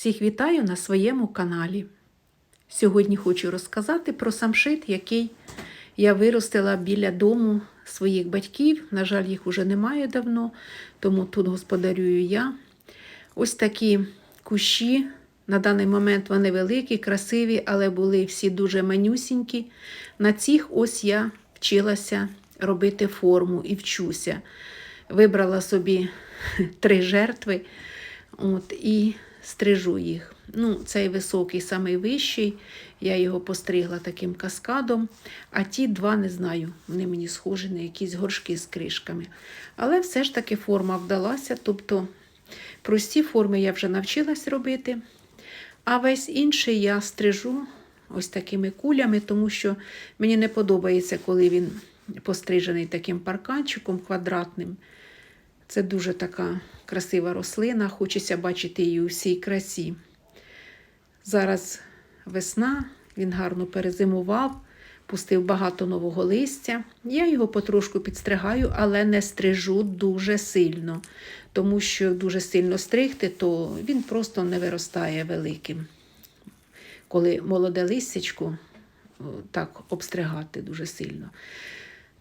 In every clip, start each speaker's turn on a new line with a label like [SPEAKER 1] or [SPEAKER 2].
[SPEAKER 1] Всіх вітаю на своєму каналі. Сьогодні хочу розказати про самшит, який я виростила біля дому своїх батьків. На жаль, їх уже немає давно, тому тут господарюю я. Ось такі кущі. На даний момент вони великі, красиві, але були всі дуже манюсінькі. На цих ось я вчилася робити форму і вчуся. Вибрала собі три жертви от, і стрижу їх. Ну, Цей високий, самий вищий, я його постригла таким каскадом, а ті два не знаю, вони мені схожі на якісь горшки з кришками. Але все ж таки форма вдалася, тобто прості форми я вже навчилась робити. А весь інший я стрижу ось такими кулями, тому що мені не подобається, коли він пострижений таким парканчиком квадратним. Це дуже така красива рослина, хочеться бачити її у всій красі. Зараз весна, він гарно перезимував, пустив багато нового листя. Я його потрошку підстригаю, але не стрижу дуже сильно, тому що дуже сильно стригти, то він просто не виростає великим. Коли молоде листячко так обстригати дуже сильно.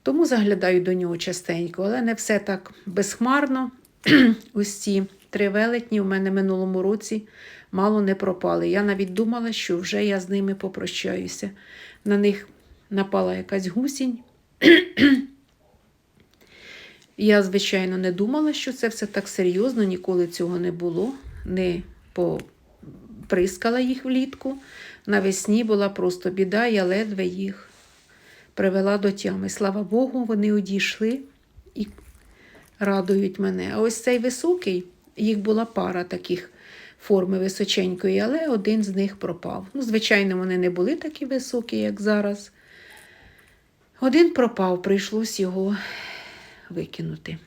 [SPEAKER 1] Тому заглядаю до нього частенько, але не все так безхмарно. Ось ці три велетні у мене минулому році мало не пропали. Я навіть думала, що вже я з ними попрощаюся. На них напала якась гусінь. Я, звичайно, не думала, що це все так серйозно, ніколи цього не було. Не поприскала їх влітку. Навесні була просто біда, я ледве їх привела до тями. Слава Богу, вони одійшли і радують мене. А ось цей високий, їх була пара таких форми височенької, але один з них пропав. Ну, Звичайно, вони не були такі високі, як зараз. Один пропав, прийшлось його викинути.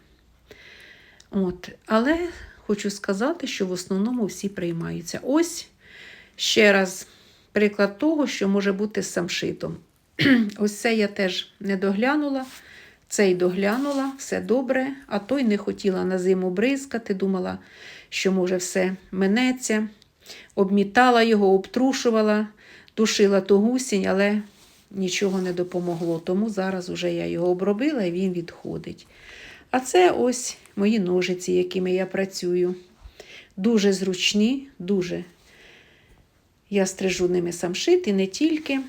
[SPEAKER 1] От. Але хочу сказати, що в основному всі приймаються. Ось ще раз приклад того, що може бути з самшитом. Ось це я теж не доглянула, цей доглянула, все добре, а той не хотіла на зиму бризкати, думала, що, може, все минеться. Обмітала його, обтрушувала, душила ту гусінь, але нічого не допомогло. Тому зараз уже я його обробила і він відходить. А це ось мої ножиці, якими я працюю. Дуже зручні, дуже. Я стрижу ними самшит і не тільки.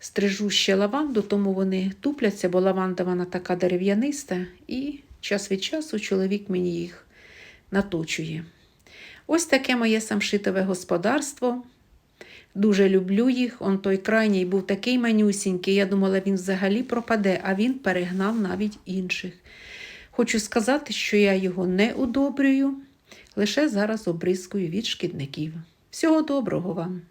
[SPEAKER 1] Стрижу ще лаванду, тому вони тупляться, бо лаванда вона така дерев'яниста, і час від часу чоловік мені їх наточує. Ось таке моє самшитове господарство. Дуже люблю їх. Он той крайній був такий манюсінький. Я думала, він взагалі пропаде, а він перегнав навіть інших. Хочу сказати, що я його не удобрюю, лише зараз обризкую від шкідників. Всього доброго вам!